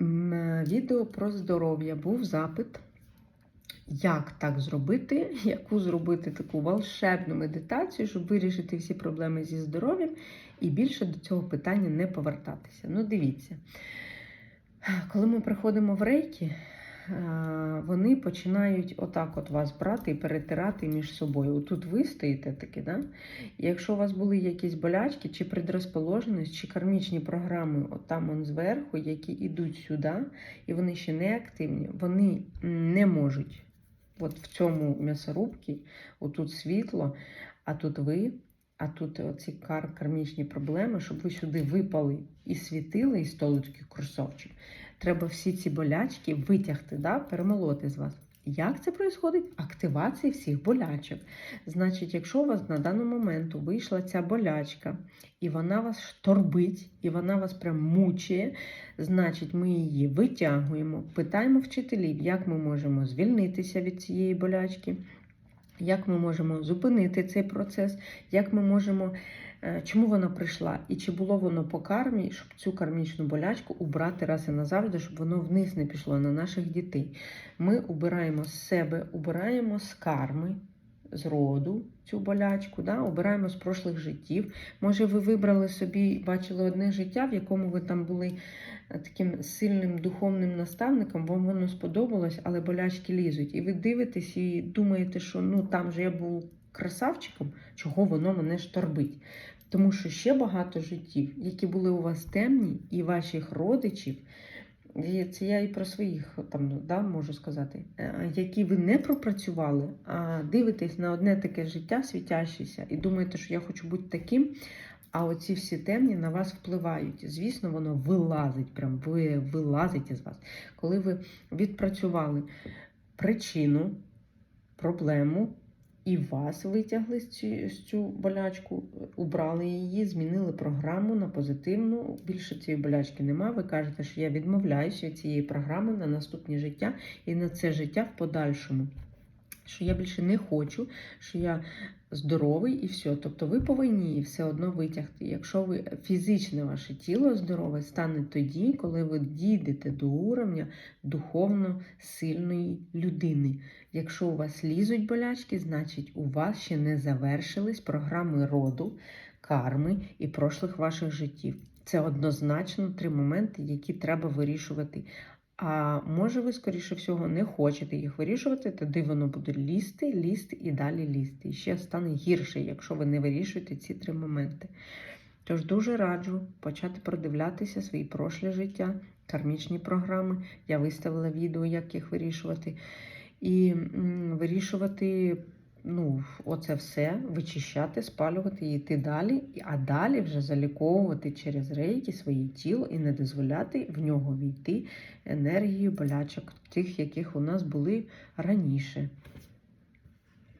М, Відео про здоров'я був запит. Як так зробити, яку зробити таку волшебну медитацію, щоб вирішити всі проблеми зі здоров'ям і більше до цього питання не повертатися. Ну, дивіться, коли ми приходимо в рейки, е, вони починають отак от вас брати і перетирати між собою. Тут ви стоїте таки, да? Якщо у вас були якісь болячки, чи предрозположеність, чи кармічні програми, от там он зверху, які йдуть сюди, і вони ще не активні, вони не можуть. От в цьому м'ясорубці, отут світло, а тут ви, а тут оці кар, кармічні проблеми, щоб ви сюди випали і світили, і столицький курсовчик. Треба всі ці болячки витягти, да, перемолоти з вас. Як це відбувається? Активація всіх болячок. Значить, якщо у вас на даний момент вийшла ця болячка, і вона вас шторбить, і вона вас прям мучає, значить, ми її витягуємо, питаємо вчителів, як ми можемо звільнитися від цієї болячки, як ми можемо зупинити цей процес, як ми можемо, е, чому вона прийшла, і чи було воно по кармі, щоб цю кармічну болячку убрати раз і назавжди, щоб воно вниз не пішло на наших дітей. Ми убираємо з себе, убираємо з карми. З роду цю болячку, да? обираємо з прошлих життів. Може, ви вибрали собі, бачили одне життя, в якому ви там були е, таким сильним духовним наставником, вам воно сподобалось, але болячки лізуть. І ви дивитесь і думаєте, що ну там же я був красавчиком, чого воно мене шторбить. Тому що ще багато життів, які були у вас темні, і ваших родичів. Це я і про своїх там да, можу сказати, е, які ви не пропрацювали, а дивитесь на одне таке життя світящеся, і думаєте, що я хочу бути таким. А оці всі темні на вас впливають. Звісно, воно вилазить, прям ви вилазите з вас. Коли ви відпрацювали причину, проблему, і вас витягли з цю, з цю болячку, убрали її, змінили програму на позитивну. Більше цієї болячки нема. Ви кажете, що я відмовляюся від цієї програми на наступні життя і на це життя в подальшому. Що я більше не хочу, що я здоровий і все. Тобто ви повинні все одно витягти. Якщо ви фізичне ваше тіло здорове, стане тоді, коли ви дійдете до уровня духовно сильної людини. Якщо у вас лізуть болячки, значить у вас ще не завершились програми роду, карми і прошлих ваших життів. Це однозначно три моменти, які треба вирішувати. А може, ви, скоріше всього, не хочете їх вирішувати, тоді воно буде лізти, лізти і далі лізти. І ще стане гірше, якщо ви не вирішуєте ці три моменти. Тож дуже раджу почати продивлятися свої прошлі життя, кармічні програми. Я виставила відео, як їх вирішувати. І вирішувати ну, оце все, вичищати, спалювати і йти далі, а далі вже заліковувати через рейки своє тіло і не дозволяти в нього війти енергію болячок, тих, яких у нас були раніше.